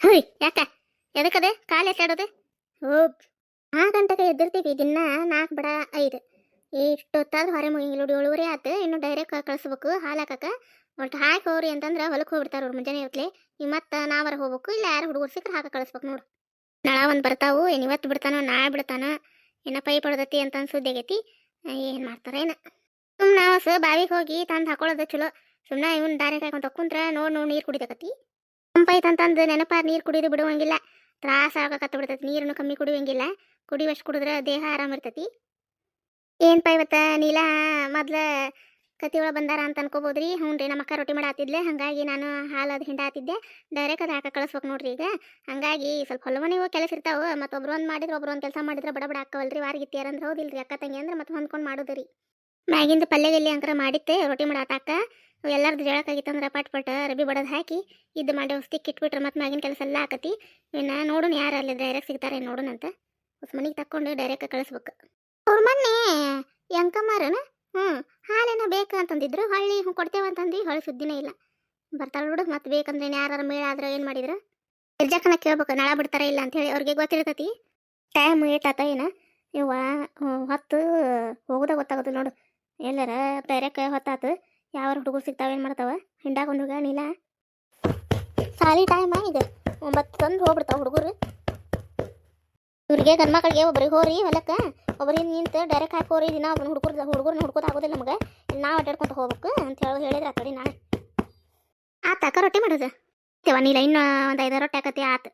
ಹುಯ್ ಯಾಕ? ಎದಕ್ಕದ? ಕಾಲು ಎತ್ತಾಡೋದು? ಹೋಗ್ ಆ ಗಂಟೆಗೆ ಎದ್ದಿರ್ತೀವಿ, ದಿನ ನಾಲ್ಕು ಬಡ ಐದು. ಇಷ್ಟೊತ್ತಾದ್ರೂ ಹೊರೆ ಮುಗಿಂಗಿಲ್ಲ ನೋಡಿ, ಏಳುವರೆ ಆತು, ಇನ್ನು ಡೈರೆಕ್ಟ್ ಕಳಿಸ್ಬೇಕು, ಹಾಲು ಹಾಕಕ್ಕ ಒಟ್ಟು ಹಾಕಿ ಹೋಗ್ರಿ ಅಂತಂದ್ರೆ ಹೊಲಕ್ಕೆ ಹೋಗ್ಬಿಡ್ತಾರೆ ಅವ್ರು ಮುಂಜಾನೆ ಇರ್ತ್ಲೆ ಈ ಮತ್ತೆ ನಾವರ ಹೋಗ್ಬೇಕು, ಇಲ್ಲ ಯಾರು ಹುಡುಗರು ಸಿಕ್ಕರೆ ಹಾಕಿ ಕಳಿಸ್ಬೇಕು ನೋಡು. ನಾಳೆ ಒಂದು ಬರ್ತಾವು, ಏನು ಇವತ್ತು ಬಿಡ್ತಾನೋ, ನಾಳೆ ಬಿಡ್ತಾನೋ, ಏನೋ ಪೈಪ್ ಪಡ್ದತಿ ಅಂತ ಸುದ್ದಿ ಆಗೈತಿ. ಏನು ಮಾಡ್ತಾರೆ ಏನ? ಸುಮ್ಮನೆ ಸ ಬಾವಿಗೆ ಹೋಗಿ ತಂದು ಹಾಕೊಳ್ಳೋದು ಚಲೋ. ಸುಮ್ಮನೆ ಇವನ್ ದಾರಿ ಹಾಕೊಂಡು ಕುಂತ್ರ ನೋಡಿ ನೋಡಿ ನೀರು ಕುಡಿದಕತಿ ತಂಪೈತಂತಂದು ನೆನಪಾರ ನೀರು ಕುಡಿದು ಬಿಡುವಂಗಿಲ್ಲ. ತ್ರಾಸ ಆಗಕತ್ತ ಬಿಡ್ತೈತಿ. ನೀರನ್ನು ಕಮ್ಮಿ ಕುಡಿಯುವಂಗಿಲ್ಲ. ಕುಡಿಯುವಷ್ಟು ಕುಡಿದ್ರೆ ದೇಹ ಆರಾಮ ಇರ್ತೈತಿ. ಏನಪ್ಪ ಇವತ್ತ ನೀಲ ಮೊದ್ಲ ಕತಿ ಒಳಗೆ ಬಂದಾರ ಅಂತ ಅನ್ಕೋಬೋದ್ರಿ. ಹ್ಞೂ ರೀ ನಮ್ಮ ಅಕ್ಕ ರೊಟ್ಟಿ ಮಾಡಾತಿದ್ಲೆ. ಹಾಗಾಗಿ ನಾನು ಹಾಲು ಅದು ಹಿಂಡಾತಿದ್ದೆ. ಡೈರೆಕ್ಟ್ ಅದು ಹಾಕ ಕಳಿಸ್ಬೇಕು ನೋಡ್ರಿ ಈಗ. ಹಂಗಾಗಿ ಸ್ವಲ್ಪ ಹೊಲವನಿಗೂ ಕೆಲಸ ಇರ್ತಾವ. ಮತ್ತೆ ಒಬ್ರು ಒಂದು ಮಾಡಿದ್ರೆ ಒಬ್ರು ಒಂದು ಕೆಲಸ ಮಾಡಿದ್ರೆ ಬಡ ಬಡ ಹಾಕವಲ್ರಿ ವಾರಗಿತ್ಯಾರ ಅಂದ್ರೆ ಹೌದಿಲ್ರಿ. ಅಕ್ಕ ತಂಗಿ ಅಂದ್ರೆ ಮತ್ತೆ ಹೊಂದ್ಕೊಂಡು ಮಾಡೋದು ರೀ. ಪಲ್ಯ ಗಿಲ್ಲಿ ಅಂಕರ ಮಾಡಿತ್ತೆ ರೊಟ್ಟಿ ಮಾಡಾತಾಕ. ಎಲ್ಲರದ್ದು ಅಂದ್ರೆ ಪಟ್ ಪಟ್ ರಬಿ ಬಡದ್ ಹಾಕಿ ಇದು ಮಾಡಿ ಹೊಸ್ತಿಕ್ ಇಟ್ಬಿಟ್ರೆ ಮತ್ತೆ ಮ್ಯಾಗಿನ ಕೆಲಸ ಎಲ್ಲ ಆಕತಿ. ಇನ್ನು ನೋಡೋಣ ಯಾರು ಅಲ್ಲಿ ಡೈರೆಕ್ಟ್ ಸಿಗ್ತಾರೆ ನೋಡೋಣ ಅಂತ. ಹೊಸ ಮನೆಗೆ ತಕ್ಕೊಂಡು ಡೈರೆಕ್ಟ್ ಕಳಿಸ್ಬೇಕು. ಅವ್ರ ಮೊನ್ನೆ ಯಂಕಮ್ಮರನ ಹ್ಞೂ ಹಾಲೇನ ಬೇಕು ಅಂತಂದಿದ್ರು. ಹೊಳ್ಳಿ ಹ್ಞೂ ಕೊಡ್ತೇವೆ ಅಂತಂದು. ಹೊಳ್ಳಿ ಸುದ್ದಿನೇ ಇಲ್ಲ. ಬರ್ತಾಳೆ ಬಿಡು ಮತ್ತೆ ಬೇಕಂದ್ರೆ ಯಾರು ಮೇಳ ಆದ್ರೆ ಏನು ಮಾಡಿದ್ರು? ನಿರ್ಜಕ್ಕನ ಕೇಳ್ಬೇಕು. ನಾಳೆ ಬಿಡ್ತಾರ ಇಲ್ಲ ಅಂತ ಹೇಳಿ ಅವ್ರಿಗೆ ಗೊತ್ತಿರ್ತೈತಿ. ಟೈಮ್ ಏಟಾತ ಏನ. ಇವ ಹೊತ್ತು ಹೋಗೋದ ಗೊತ್ತಾಗೋದು ನೋಡು. ಎಲ್ಲರ ಡೈರೆಕ್ಟ್ ಹೊತ್ತಾತು. ಯಾವ ಹುಡುಗರು ಸಿಗ್ತಾವ, ಏನು ಮಾಡ್ತಾವ? ಹಿಂಡಾಗ ಒಂದು ಹುಡುಗ ಸಾಲಿ ಟೈಮ ಈಗ ಒಂಬತ್ತು ತಂದು ಹೋಗ್ಬಿಡ್ತಾವ ಹುಡುಗರು. ಇವ್ರಿಗೆ ಗಂಡ್ಮಕ್ಳಿಗೆ ಒಬ್ರಿಗೆ ಹೋರಿ ಹೊಲಕ್ಕೆ. ಒಬ್ರಿಗೆ ನಿಂತು ಡೈರೆಕ್ಟ್ ಹಾಕಿ ಹೋರಿ. ದಿನ ಒಬ್ಬನ ಹುಡುಗರು ಹುಡುಗರನ್ನ ಹುಡ್ಕೋತ ಆಗೋದಿಲ್ಲ ನಮಗೆ. ನಾವು ಅಡ್ಡಾಡ್ಕೊಂತ ಹೋಗ್ಬೇಕು ಅಂತ ಹೇಳಿ ಹೇಳಿದ್ರೆ ಆತಡಿ ನಾನು ಆತ ಅಕ್ಕ ರೊಟ್ಟಿ ಮಾಡೋದು. ತೇವ ನೀಲ, ಇನ್ನೂ ಒಂದು ಐದಾರು ರೊಟ್ಟಿ ಆಕತಿ, ಆತು.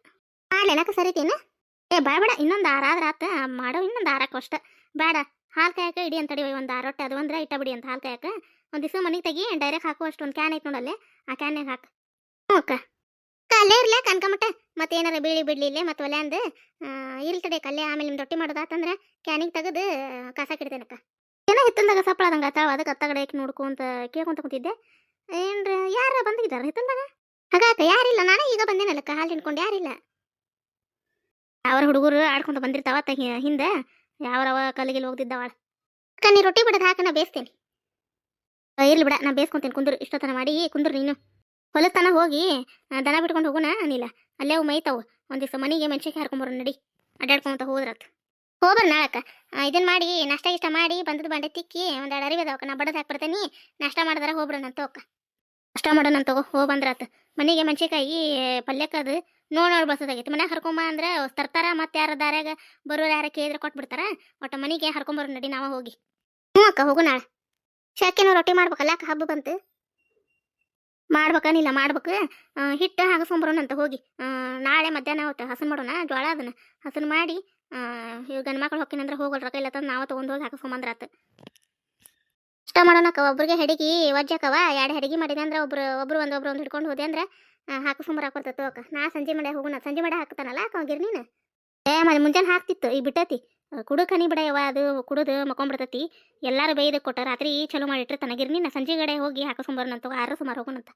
ಹಾಲೆನಕ ಸರಿತೇನ? ಏ ಬೇಡ ಬೇಡ, ಇನ್ನೊಂದು ಆರ ಆದ್ರೆ ಆತ. ಮಾಡೋ, ಇನ್ನೊಂದು ಆರಕ್ಕೆ ಅಷ್ಟೆ. ಬೇಡ, ಹಾಲು ಕಾಯಕ ಇಡಿ ಅಂತಡಿ ಒಂದು ಆರು ರೊಟ್ಟಿ ಅದು ಅಂದ್ರೆ ಇಟ್ಟ ಬಿಡಿ ಅಂತ ಹಾಲು ಕಾಯಕ. ಒಂದು ದಿವಸ ಮನೆಗೆ ತೆಗಿ ಡೈರೆಕ್ಟ್ ಹಾಕುವಷ್ಟು ಒಂದು ಕ್ಯಾನ್ ಐತೆ ನೋಡಲ್ಲೇ ಆ ಕ್ಯಾನ್ಯಾಗ ಹಾಕು. ಹ್ಞೂ ಅಕ್ಕ. ಅಲ್ಲೇ ಇರ್ಲ ಕನ್ಕಮಟ್ಟ ಮತ್ತೆ ಏನಾರ ಬೀಳಿ ಬಿಡ್ಲಿ ಇಲ್ಲೇ, ಮತ್ತೆ ಒಲೆ ಅಂದು ಇಲ್ ತಡೆ ಕಲ್ಲೇ ಆಮೇಲೆ ನಿಮ್ಮ ರೊಟ್ಟಿ ಮಾಡೋದಾತಂದ್ರೆ ಕ್ಯಾನಿಗೆ ತೆಗೆದು, ಕಸ ಕಿಡ್ತೇನಕ್ಕ. ಏನೋ ಹಿತ್ತಲ್ದಾಗ ಸಪ್ಪಳದಂಗ ಆತಾವ ಅದಕ್ಕೆ ಅತ್ತಗಡೆ ನೋಡ್ಕೊಂತ ಕೇಳ್ಕೊಂತ ಕುಂತಿದ್ದೆ. ಏನ್ರ ಯಾರ ಬಂದಿದ್ದಾರ ಹಿತ್ತಲ್ದಾಗ? ಹಾಗಾಕ ಯಾರಿಲ್ಲ. ನಾನೇ ಈಗ ಬಂದೇನಲ್ಲಕ್ಕ ಹಾಲು ತಿನ್ಕೊಂಡು ಯಾರಿಲ್ಲ. ಅವ್ರ ಹುಡುಗರು ಆಡ್ಕೊಂತ ಬಂದಿರ್ತಾವ ಅತ್ತ ಹಿಂದೆ. ಯಾವ್ರವ ಕಲ್ಲಿಗೆ ಹೋಗ್ತಿದ್ದಾವ ಅಕ್ಕ, ನೀ ರೊಟ್ಟಿ ಬಿಡೋದು ಹಾಕನ ಬೇಯಿಸ್ತೇನೆ ಇರ್ಲಿ ಬಿಡ ನಾ ಬೇಸ್ಕೊಂತೀನಿ. ಕುಂದ್ರು, ಇಷ್ಟೊತ್ತನ ಮಾಡಿ ಕುಂದ್ರು ನೀನು. ಹೊಲಸ್ತನ ಹೋಗಿ ದನ ಬಿಟ್ಕೊಂಡು ಹೋಗೋಣ ಅನಿಲ್ಲ ಅಲ್ಲೇ ಅವು ಮೈತಾವು ಒಂದು ದಿವಸ ಮನೆಗೆ ಮೆಣಸಿಗೆ ಹಾರ್ಕೊಂಬರೋಣ ನಡಿ. ಅಡ್ಡಾಡ್ಕೊಂತ ಹೋದ್ರತ್. ಹೋಗ್ಬರ್ ನಾಳಕ್ಕ. ಇದನ್ನ ಮಾಡಿ, ನಾಷ್ಟ ಇಷ್ಟ ಮಾಡಿ, ಬಂದದ ಬಂಡೆ ತಿಕ್ಕಿ ಒಂದೆರಡು ಅರಿವೆ ಅದಾವಕ್ಕ. ನಾ ಬಡದ್ ಹಾಕ್ಬಿಡ್ತೇನಿ, ನಾಷ್ಟ ಮಾಡಿದ್ರೆ ಹೋಗ್ಬಿಡೋಣ ಅಂತ ಹೋಗ ನಾಷ್ಟ ಮಾಡೋಣ ಅಂತ ಹೋಗಿ ಬಂದ್ರಾತು. ಮನೆಗೆ ಮೆಣಸಿಕಾಯಿ ಪಲ್ಯಕ್ಕದು, ನೋಡ್ ನೋಡಿ ಬಸದಾಗೈತಿ. ಮನ್ಯಾಗ ಹರ್ಕೊಂಬ ಅಂದ್ರೆ, ತರ್ತಾರ, ಮತ್ತೆ ಯಾರ ದಾರ್ಯಾಗ ಬರೋರು ಯಾರ ಕೇಳಿದ್ರೆ ಕೊಟ್ಬಿಡ್ತಾರ. ಒಟ್ಟ ಮನೆಗೆ ಹರ್ಕೊಂಬರೋ ನಡಿ, ನಾವ ಹೋಗಿ. ಹ್ಞೂ ಅಕ್ಕ, ಹೋಗು ನಾಳೆ. ಶಾಕೆನೂ ರೊಟ್ಟಿ ಮಾಡ್ಬೇಕಲ್ಲ ಹಬ್ಬ ಬಂತು. ಮಾಡ್ಬೇಕನಿಲ್ಲ ಮಾಡ್ಬೇಕು. ಹಿಟ್ಟು ಅಂತ ಹೋಗಿ. ನಾಳೆ ಮಧ್ಯಾಹ್ನ ಹೊತ್ತು ಹಸನ್ ಮಾಡೋಣ, ಜೋಳ ಅದನ್ನ. ಹಸನ್ ಮಾಡಿ ಇವ್ ಗಂಡ ಮಕ್ಳು ಹೊಕ್ಕಿನಂದ್ರೆ ರೊಕ್ಕ ಇಲ್ಲ ತಂದು ನಾವು ತೊಗೊಂಡು ಹೋಗಿ ಆತ. ಇಷ್ಟ ಮಾಡೋಣಕ್ಕ, ಒಬ್ರಿಗೆ ಹೆಡಿಗಿ ವಜ್ಜಕ್ಕವ, ಎರಡು ಹೆಡಿಗೆ ಮಾಡಿದೆ ಅಂದ್ರೆ ಒಬ್ರು ಒಬ್ರು ಒಂದು ಒಬ್ರು ಒಂದು ಹಿಡ್ಕೊಂಡು ಹೋದೆ ಅಂದ್ರೆ ಹಾಕಿಸ್ಕೊಂಬರಾಕ್ ಬರ್ತೈತೆ ಅಕ್ಕ ನಾ ಸಂಜೆ ಮಾಡಿ ಹೋಗೋಣ, ಸಂಜೆ ಮಾಡಿ ಹಾಕ್ತಾನಲ್ಲ ಅಕ್ಕ ಗಿರ್ನಿನ ಏ ಮುಂಜಾನೆ ಹಾಕ್ತಿತ್ತು ಈಗ ಬಿಟ್ಟೈತಿ. ಕುಡುಕ್ ಕನಿ ಬಿಡ ಅದು ಕುಡಿದು ಮಕ್ಕೊಂಡ್ಬಿಡ್ತೈತಿ ಎಲ್ಲಾರು ಬೈದ ಕೊಟ್ಟ ರಾತ್ರಿ ಚಲೋ ಮಾಡಿಟ್ಟಿರ್ತಾನ ನಾ ಸಂಜೆ ಕಡೆ ಹೋಗಿ ಹಾಕಸ್ಕೊಂಬರ್ನಂತ ಆರು ಸುಮಾರು ಹೋಗೋಣಂತ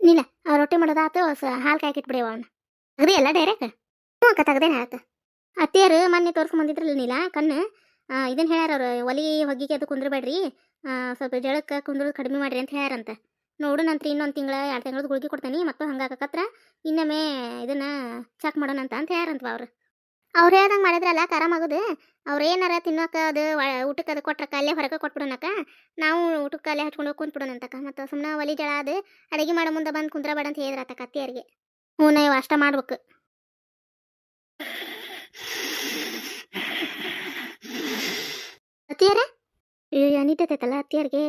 ನೀಲ, ಆ ರೊಟ್ಟಿ ಮಾಡೋದಾತು ಹಾಲು ಕಾಯ್ಕಿಟ್ಬಿಡಿ ಅವನ್ನ ಅದೇ ಎಲ್ಲ ಡೈರೆಕ್ಟ್ ಹ್ಞೂ ಅಕ್ಕ ತೆಗ್ದೇನೆ ಆತ. ಅತ್ತೆಯರು ಮೊನ್ನೆ ತೋರ್ಸ್ಕೊಂಬಂದಿದ್ರಲ್ಲ ನೀಲ, ಕಣ್ಣು. ಇದನ್ನ ಹೇಳ್ಯಾರ ಅವ್ರು, ಒಲಿ ಹೊಗಿಗೆ ಅದು ಕುಂದ್ರಬೇಡ್ರಿ. ಸ್ವಲ್ಪ ಜಳಕ್ಕೆ ಕುಂದ್ರದು ಕಡಿಮೆ ಮಾಡ್ರಿ ಅಂತ ಹೇಳ್ಯಾರಂತ. ನೋಡು ನಂತರ ಇನ್ನೊಂದು ತಿಂಗಳ, ಎರಡು ತಿಂಗಳದ ಗುಳಿಗೆ ಕೊಡ್ತೇನೆ, ಮತ್ತು ಹಂಗಾಕತ್ರ ಇನ್ನೊಮ್ಮೆ ಇದನ್ನ ಚೆಕ್ ಮಾಡೋಣ ಅಂತ ಅಂತ ಹೇಳ್ಯಾರಂತ ಅವ್ರು. ಅವ್ರು ಹೇಳ್ದಂಗೆ ಮಾಡಿದ್ರಲ್ಲ ಆರಾಮಾಗೋದು ಅವ್ರು ಏನಾರ ತಿನ್ನೋಕೆ ಅದು ಊಟಕ್ಕೆ ಅದು ಕೊಟ್ರಕ್ಕ, ಅಲ್ಲೇ ಹೊರಗೆ ಕೊಟ್ಬಿಡೋಣಕ್ಕ, ನಾವು ಊಟಕ್ಕೆ ಅಲ್ಲೇ ಹಚ್ಕೊಂಡು ಹೋಗಿ ಕುಂತ್ಬಿಡೋಣ ಅಂತಕ್ಕ ಮತ್ತು ಸುಮ್ಮನೆ ಒಲಿ ಜಳ ಅದು ಅಡುಗೆ ಮಾಡೋ ಮುಂದೆ ಬಂದು ಕುಂದ್ರಬೇಡ ಅಂತ ಹೇಳಿದ್ರತ್ತ ಕತ್ತಿಯರಿಗೆ ಹ್ಞೂ ನಾವು ಅಷ್ಟ ಮಾಡ್ಬೇಕು. ಅತ್ತಿಯರ? ಅನಿತೈತಲ್ಲ ಅತ್ತಿಯರಿಗೆ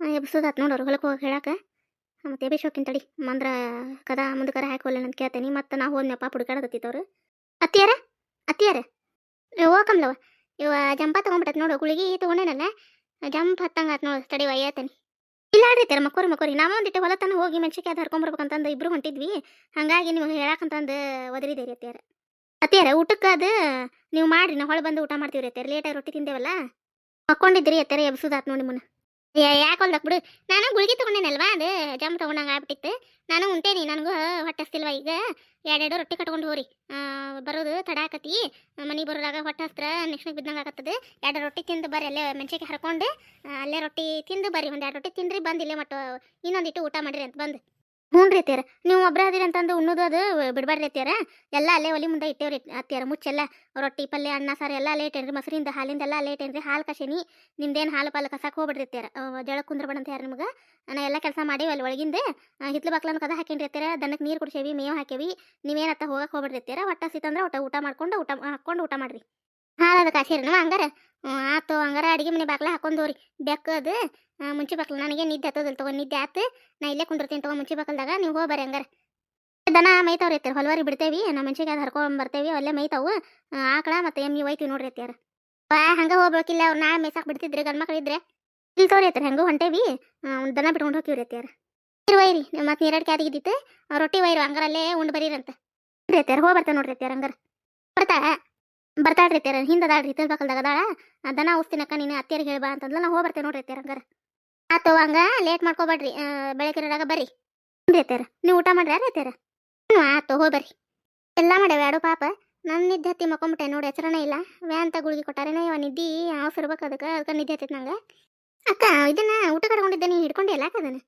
ಎಬ್ಸೋದಾತ್ ನೋಡೋರು ಹೊಲಕ್ಕೆ ಹೋಗಿ ಹೇಳಕ್ಕೆ ಮತ್ತೆ ಎಬ್ಬಿಸೋಕಿನ್ ತಡಿ, ಮಂದ್ರ ಕದ ಮುಂದಕರ ಹಾಕೋಲ್ಲ ಅಂತ ಕೇಳ್ತೇನೆ, ಮತ್ತೆ ನಾ ಹೋದ್ನಪ್ಪ ಪುಡ್ಕಾಡತ್ತಿತ್ತವ್ರು ಅತ್ತಿಯರ? ಅತ್ತಿಯರ. ಹೋಗಮ್ಲವ ಇವ ಜಂಪ ತಗೊಂಡ್ಬಿಟ್ಟತ್ ನೋಡು, ಗುಳಿಗೆ ತಗೊಂಡೇನಲ್ಲ. ಜಂಪ್ ಹತ್ತಂಗ ಹತ್ತಂಗಾತ್ ನೋಡು, ತಡಿ ಒಯ್ಯತೇನೆ ಇಲ್ಲ ಆಡ್ರಿತಾರ ಮಕ್ಕೋರಿ ಮಕ್ಕೋರಿ. ನಾವು ಒಂದಿಟ್ಟು ಹೊಲತನ ಹೋಗಿ ಮೆಣಸಿಕೆ ಅದು ಹರ್ಕೊಂಬರ್ಬೇಕಂತಂದು ಇಬ್ರು ಹೊಂಟಿದ್ವಿ. ಹಾಗಾಗಿ ನೀವು ಹೇಳಕ್ಕಂತಂದು ಒದರಿದೇರಿ ಅತ್ತಿಯಾರ. ಅತ್ತಿಯಾರ, ಊಟಕ್ಕೆ ಅದು ನೀವು ಮಾಡ್ರಿ, ನಾವು ಹೊಳೆ ಬಂದು ಊಟ ಮಾಡ್ತೀವಿ ಅತ್ತಿಯರ. ಲೇಟಾಗಿ ರೊಟ್ಟಿ ತಿಂದೇವಲ್ಲ. ಮಕ್ಕೊಂಡಿದ್ರಿ ಅತ್ತಿಯರ ಎಬ್ಸುದಾತ್ ನೋಡಿ ಮುನ್ನ ಯಾಕೆ ಹೊಲ್ದಕ್ ಬಿಡು ನಾನು ಗುಳಿಗೆ ತಗೊಂಡೇನಲ್ವಾ, ಅದು ಜಂಪ್ ತೊಗೊಂಡಂಗೆ ಆಗ್ಬಿಟ್ಟಿತ್ತು. ನಾನು ಉಂಟೇನಿ, ನನಗೂ ಹೊಟ್ಟೆ ಹಸ್ತಿಲ್ವಾ ಈಗ. ಎರಡೆರಡು ರೊಟ್ಟಿ ಕಟ್ಕೊಂಡು ಹೋರಿ. ಬರೋದು ತಡ ಆಕತಿ. ಮನೆಗೆ ಬರೋದಾಗ ಹೊಟ್ಟೆ ಹಸ್ತ್ರ ನೆಕ್ಸ್ಟ್ ಬಿದ್ದಂಗೆ ಆಗತ್ತದ ಎರಡು ರೊಟ್ಟಿ ತಿಂದು ಬರ್ರಿ, ಅಲ್ಲೇ ಮೆಣಸಿಗೆ ಹರ್ಕೊಂಡು ಅಲ್ಲೇ ರೊಟ್ಟಿ ತಿಂದು ಬರ್ರಿ, ಒಂದು ಎರಡು ರೊಟ್ಟಿ ತಿಂದ್ರಿ, ಬಂದು ಇಲ್ಲೇ ಮಟ್ಟ ಇನ್ನೊಂದಿಟ್ಟು ಊಟ ಮಾಡಿರಿ ಅಂತ ಬಂದು. ಹ್ಞೂ ರೀ ನೀವು ಒಬ್ಬರ ಅದೀರಿ ಅಂತಂದು ಉಣ್ಣೋದು ಅದು ಬಿಡಬಾರ್ದು ಅತ್ಯಾರ ಎಲ್ಲ ಅಲ್ಲೇ ಒಲಿ ಮುಂದೆ ಇಟ್ಟೇವ್ರಿ ಅತ್ಯಾರ ಮುಚ್ಚೆಲ್ಲ. ರೊಟ್ಟಿ, ಪಲ್ಯ, ಅನ್ನ, ಸಾರು ಎಲ್ಲ ಲೇಟ್ ಏನ್ರಿ? ಮೊಸರಿಂದ, ಹಾಲಿಂದ ಎಲ್ಲ ಲೇಟ್ ಇಟ್ಟೇನ್ರಿ ಹಾಲು ಕಸೇನಿ ನಿಮ್ದೇನು ಹಾಲು ಪಾಲು ಕಸಕ್ಕೆ ಹೋಗ್ಬಿಡ್ರಿ ಅತ್ಯಾರ ಜಳ ಕುಂದ್ರಬೇಡ ಅಂತ ಯಾರು ನಿಮ್ಗೆ. ನಾ ಎಲ್ಲ ಕೆಲಸ ಮಾಡೀವಿ ಅಲ್ಲಿ ಒಳಗಿಂದ ಹಿತ್ಲು ಬಾಕ್ಲನ್ನು ಕದ ಹಾಕೇನ್ರಿ ಅತ್ಯಾರ ದನಕ್ಕೆ ನೀರು ಕುಡಿಸೇವಿ, ಮೇವು ಹಾಕೇವಿ. ನೀವೇನತ್ತ ಹೋಗಕ್ಕೆ ಹೋಗ್ಬಿಡ್ರಿ ಅತ್ಯಾರ ಒಟ್ಟ ಸಿತ್ತಂದ್ರೆ ಒಟ್ಟ ಊಟ ಮಾಡ್ಕೊಂಡು, ಊಟ ಹಾಕೊಂಡು ಊಟ ಮಾಡ್ರಿ. ಹಾಲು ಅದು ಕಾಸಿರಿ ನಾವು ಹಂಗಾರ. ಆತು ಹಂಗಾರ ಅಡಿಗೆ ಮನೆ ಬಾಕ್ಲ ಹಾಕೊಂಡವ್ರಿ ಬೆಕ್ಕದು ಮುಂಚೆ ಬಾಕ್ಲ ನನಗೆ ನಿದ್ದೆ ಹತ್ತೋದಿಲ್ಲ ತಗೋ, ನಿದ್ದೆ ಆತು, ನಾ ಇಲ್ಲೇ ಕುಂಡಿರ್ತೀನಿ ತಗೋ ಮುಂಚೆ ಬಾಕಲ್ದಾಗ, ನೀವು ಹೋಗಿ ಬರ್ರಿ ಹಂಗಾರ. ದನ ಮೈತಾವ್ರಿ ಅತ್ಯಾರ ಹೊಲವಾರಿ ಬಿಡ್ತೇವಿ ನಮ್ಮ ಮನ್ಸಿಗೆ ಅದು ಹರ್ಕೊಂಡ್ ಬರ್ತೇವಿ, ಅಲ್ಲೇ ಮೈತಾವು ಆಕಳ ಮತ್ತೆ ಎಮ್ಮಿ ಒಯ್ತೀವಿ ನೋಡ್ರಿ ಅತ್ಯಾರ ಬಾ, ಹಂಗ ಹೋಗ್ಬೇಕಿಲ್ಲ, ಅವ್ರು ನಾಳೆ ಮೇಸಾಕ್ ಬಿಡ್ತಿದ್ರಿ, ಗಂಡ ಮಕ್ಳು ಇದ್ರೆ. ಇಲ್ಲಿ ತೋರಿ ಅತ್ಯಾರ ಹೆಂಗೋ ಹೊಂಟೇವಿ ದನ ಬಿಟ್ಕೊಂಡು ಹೋಗಿವ್ರಿ ಅತ್ಯಾರ ನೀರು ಒಯ್ರಿ ಮತ್ತೆ ನೀರಾಡ್ ಕ್ಯಾದಿಗಿದ್ದಿತ್ತು ರೊಟ್ಟಿ ಒಯ್ರಿ, ಹಂಗಾರ ಅಲ್ಲೇ ಉಂಡು ಬರೀರಂತ. ರೀ ಅತ್ಯಾರ ಹೋಗಿ ಬರ್ತಾ ನೋಡ್ರಿ ಅತ್ಯಾರ ಹಂಗಾರ. ಬರ್ತಾ, ಬರ್ತಾಳ್ರಿ ಅತ್ಯಾರ ಹಿಂದೆ ಅದಾಳ್ರಿ ತಿಳ್ ಬಾಕಲ್ದಾಗ ಅದಾಳ ದನ ಉಸ್ತಿನಕ್ಕ ನೀನು ಅತ್ತಿಯರಿಗೆ ಹೇಳ್ಬಾ ಅಂತಂದ್ಲ, ನಾ ಹೋಗಿ ಬರ್ತೇವೆ ನೋಡ್ರಿ ಅತ್ಯಾರ ಹಂಗಾರ. ಆತು ಹಂಗ ಲೇಟ್ ಮಾಡ್ಕೋಬೇಡ್ರಿ. ಬೆಳಕಿರಾಗ ಬರ್ರಿ. ರೀ ಅತ್ಯಾರ ನೀವು ಊಟ ಮಾಡ್ರಿ ಯಾರು ಅತ್ಯಾರ ಹ್ಞೂ ಆತು ಹೋಗಿ ಬರ್ರಿ. ಎಲ್ಲ ಮಾಡ್ಯಾವ ಎರಡು ಪಾಪ. ನನ್ನ ನಿದ್ದೆ ಹತ್ತಿ ಮಕ್ಕೊಂಬಿಟ್ಟೆ ನೋಡಿ ಹೆಸರನೇ ಇಲ್ಲ. ವ್ಯಾನ್ ಗುಳಿಗೆ ಕೊಟ್ಟಾರೇನ ಇವ ನಿದ್ದಿ ಆಫ್ ಇರ್ಬೇಕು ಅದಕ್ಕೆ ಅದಕ್ಕೆ ನಿದ್ದೆ ಹತ್ತೈತೆ ನಂಗೆ. ಅಕ್ಕ, ಇದನ್ನ ಊಟ ಕಡ್ಕೊಂಡಿದ್ದೆ ನೀ ಹಿಡ್ಕೊಂಡೆ ಅಲ್ಲ ಅದನ್ನ?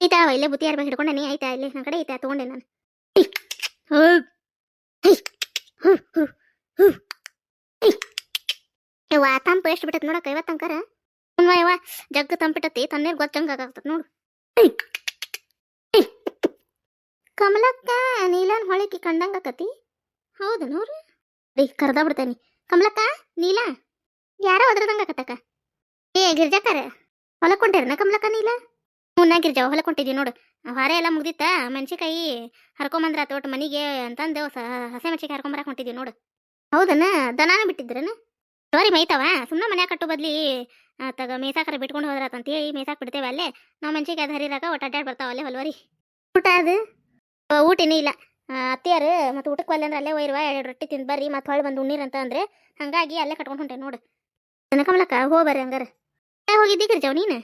ಐತಾ ಇಲ್ಲೇ ಬುತ್ತಿ ಯಾರು ಹಿಡ್ಕೊಂಡೆ ನೀ ಆಯ್ತಾ, ಇಲ್ಲಿ ನನ್ನ ಕಡೆ ಐತಾ ತೊಗೊಂಡೆ ನಾನು. ಯವ್ವ, ತಂಪು ಎಷ್ಟು ಬಿಟ್ಟತ್ ನೋಡಕ್ಕ ಇವತ್ತು ತನಕರ ಯವ್ವ ಜಗ್ಗ ತಂಪಿಟತಿ ತಣ್ಣೀರು ಗೊತ್ತಂಗ ಆಗ್ತದೆ ನೋಡು. ಕಮಲಕ್ಕ ನೀಲಾನ್ ಹೊಳಿಕಿ ಕಂಡಂಗ ಆಕತಿ. ಹೌದು ನೋಡ್ರಿ. ರೀ, ಕರ್ದ ಬಿಡ್ತೇನಿ. ಕಮಲಕ್ಕ, ನೀಲಾ? ಯಾರೋ ಅದ್ರದಂಗ ಆಕತ್ತಕ್ಕ? ಏ ಗಿರ್ಜಾಕಾರ ಹೊಲಕ್ ಕೊಂಟೇರನ ಕಮಲಕ್ಕ, ನೀಲ? ಹ್ಞೂ, ನಾ ಗಿರ್ಜಾ ಹೊಲಕ್ ಕೊಂಟಿದ್ವಿ ನೋಡು. ಹೊರೆ ಎಲ್ಲ ಮುಗ್ದಿತ್ತ ಮೆಣಸಿಕಾಯಿ ಹರ್ಕೊಂಬಂದ್ರ ತೋಟ ಮನಿಗೆ ಅಂತಂದು ಹಸಿ ಮೆಣಸಿಕಾಯಿ ಹರ್ಕೊಂಬರಕ್ ಹೊಂಟಿದ್ವಿ ನೋಡು. ಹೌದನ, ದನಾನ ಬಿಟ್ಟಿದ್ರನ? ಸರಿ ಮೈತಾವ ಸುಮ್ಮನೆ ಮನ್ಯಾಗ ಕಟ್ಟು ಬದ್ಲಿ ತಗ ಮೇಸಾಕರ ಬಿಟ್ಕೊಂಡು ಹೋದ್ರಾತ ಅಂತೇಳಿ ಮೇಸಾಕ್ ಬಿಡ್ತೇವೆ ಅಲ್ಲೇ. ನಾವು ಮೆಣಸಿಗೆ ಹರಿರಾಕ ಒಟ್ಟು ಅಡ್ಡಾಡ್ ಬರ್ತಾವ ಅಲ್ಲೇ ಹೊಲ್ವರಿ. ಊಟ ಅದು? ಊಟ ಇನ್ನೂ ಇಲ್ಲ. ಅತ್ತಿಯರು ಮತ್ತು ಊಟಕ್ಕೆ ಒಲ್ಲೆ ಅಂದ್ರೆ ಅಲ್ಲೇ ಒಯ್ರುವ ಎರಡು ರೊಟ್ಟಿ ತಿಂದು ಬರ್ರಿ ಮತ್ತು ಹೊಳ್ಳಿ ಬಂದು ಉಣ್ಣೀರ್ ಅಂತ ಅಂದ್ರೆ ಹಂಗಾಗಿ ಅಲ್ಲೇ ಕಟ್ಕೊಂಡು ಹೊಂಟೆ ನೋಡು. ಕಮಲಕ್ಕ ಹೋ ಬರ್ರಿ ಹಂಗಾರ. ಯಾಕೆ ಹೋಗಿದ್ದಿ ಗಿರ್ಜಾವ್ ನೀನು?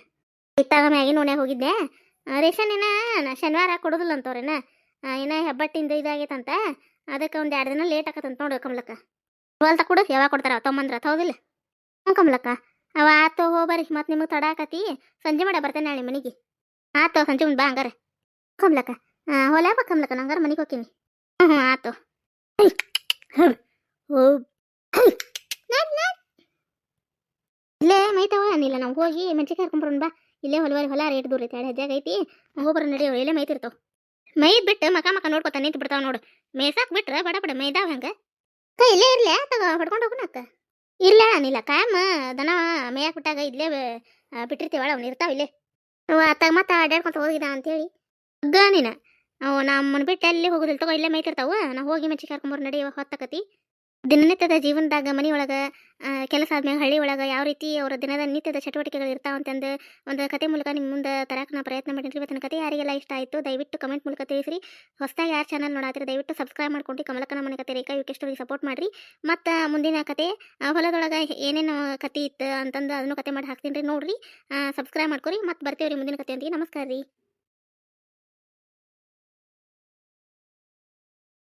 ಇತ್ತಾಗ ಮ್ಯಾಗಿನ ಓಣ್ಯಾಗ ಹೋಗಿದ್ದೆ ರೇಷನ್ ಏನ ಶನಿವಾರ ಕೊಡೋದಿಲ್ಲ ಅಂತವ್ರೇನ? ಏನ ಹೆಬ್ಬಟ್ಟಿಂದ ಇದಾಗೈತಂತ ಅದಕ್ಕೆ ಒಂದು ಎರಡು ದಿನ ಲೇಟ್ ಆಗತ್ತಂತ ನೋಡು ಕಮಲಕ್ಕ. ಹೊಲ್ತ ಕೊಡು ಯಾವಾಗ ಕೊಡ್ತಾರ ತೊಂಬಂದ್ರ ಹೌದಿಲ್ಲ ಹ್ಞೂ ಕಮಲಕ್ಕ ಅವ ಆತೋ ಹೋ ಬರ್ರಿ ಮತ್ತೆ ನಿಮಗೆ ತಡ ಆಕತಿ ಸಂಜೆ ಮಾಡ ಬರ್ತೇನೆ ನಾಳೆ ಮನೆಗೆ. ಆತೋ ಸಂಜೆ ಮುಂದೆ ಬಾ ಹಂಗಾರ. ಕಮಲಕ್ಕ ಹೊಲ ಬಾ ಕಮಲಕ್ಕ ನಂಗಾರ ಮನೆಗೆ ಹೋಗ್ತೀನಿ. ಹ್ಞೂ ಹ್ಞೂ ಆತು. ಇಲ್ಲೇ ಮೈತಾವ ಏನಿಲ್ಲ ನಾವು ಹೋಗಿ ಮೆಣಸಿಗೆ ಹರ್ಕೊಂಬರೋಣ ಬಾ. ಇಲ್ಲೇ ಹೊಲವಾರಿ ಹೊಲ ರೇಟ್ ದೂರ ಐತೆ ಎರಡು ಹೆಜ್ಜೆಗೆ ಐತಿ. ಹೋಗ್ಬರ ನಡೆಯೋ ಇಲ್ಲೇ ಮೈತಿರ್ತಾವ ಮೈ ಬಿಟ್ಟು ಮಕ ಮಕ ನೋಡ್ಕೊತ ನಿಂತು ಬಿಡ್ತಾವ ನೋಡು. ಮೇಸಾಕ್ ಬಿಟ್ರೆ ಬಡ ಬಡ ಮೈದಾವ ಹಂಗ? ಕೈ ಇಲ್ಲೇ ಇರ್ಲಿ ತಗೋ, ಹೊಡ್ಕೊಂಡು ಹೋಗೋಣ ಅಕ್ಕ. ಇಲ್ಲ ಅನಿಲ್ಲ ಕಾಯಮ್ಮ ದನ ಮೇಯಕ್ಕೆ ಬಿಟ್ಟಾಗ ಇಲ್ಲೇ ಬಿಟ್ಟಿರ್ತೀವಳ, ಅವ್ನು ಇರ್ತಾವ ಇಲ್ಲೇ. ಅವ ಅತ್ತಾಗ ಮತ್ತೆ ಅಡ್ಯಾಡ್ಕೊಂತ ಹೋಗಿದ ಅಂತೇಳಿ. ಹಗ್ಗ ನೀನ. ಅವ ನಮ್ಮನ್ನ ಬಿಟ್ಟು ಎಲ್ಲಿ ಹೋಗೋದಿಲ್ಲ ತಗೋ, ಇಲ್ಲೇ ಮೈತಿರ್ತಾವ ನಾ ಹೋಗಿ ಮೆಚ್ಚಿಗೆ ಕರ್ಕೊಂಬರ್ ನಡಿ, ಹೊತ್ತಕತಿ. ದಿನನಿತ್ಯದ ಜೀವನದಾಗ ಮನೆ ಒಳಗೆ ಕೆಲಸ ಆದ್ಮ್ಯಾಗ ಹಳ್ಳಿ ಒಳಗೆ ಯಾವ ರೀತಿ ಅವರ ದಿನದ ನಿತ್ಯದ ಚಟುವಟಿಕೆಗಳು ಇರ್ತಾವ ಅಂತಂದು ಒಂದು ಕತೆ ಮೂಲಕ ನಿಮ್ಮ ಮುಂದೆ ತರಕ್ಕೆ ನಾ ಪ್ರಯತ್ನ ಮಾಡಿದ್ರಿ ಇವತ್ತಿನ ಕತೆ ಯಾರಿಗೆಲ್ಲ ಇಷ್ಟ ಆಯಿತು ದಯವಿಟ್ಟು ಕಮೆಂಟ್ ಮೂಲಕ ತಿಳಿಸ್ರಿ. ಹೊಸದಾಗಿ ಯಾರು ಚಾನಲ್ ನೋಡಾತ್ರಿ ದಯವಿಟ್ಟು ಸಬ್ಸ್ಕ್ರೈಬ್ ಮಾಡ್ಕೊಂಡು, ಕಮಲಕ್ಕನ ಮನೆ ಕತೆ, ರೇಖಾ ಯುಕೆ ಸ್ಟೋರಿ ಸಪೋರ್ಟ್ ಮಾಡಿರಿ. ಮತ್ತು ಮುಂದಿನ ಕತೆ ಹೊಲದೊಳಗೆ ಏನೇನು ಕತೆ ಇತ್ತು ಅಂತಂದು ಅದನ್ನು ಕತೆ ಮಾಡಿ ಹಾಕ್ತೀನಿ ರೀ. ನೋಡಿರಿ ಸಬ್ಸ್ಕ್ರೈಬ್ ಮಾಡ್ಕೊರಿ. ಮತ್ತೆ ಬರ್ತೀವಿ ರೀ ಮುಂದಿನ ಕತೆ ಅಂತ ನಮಸ್ಕಾರ ರೀ.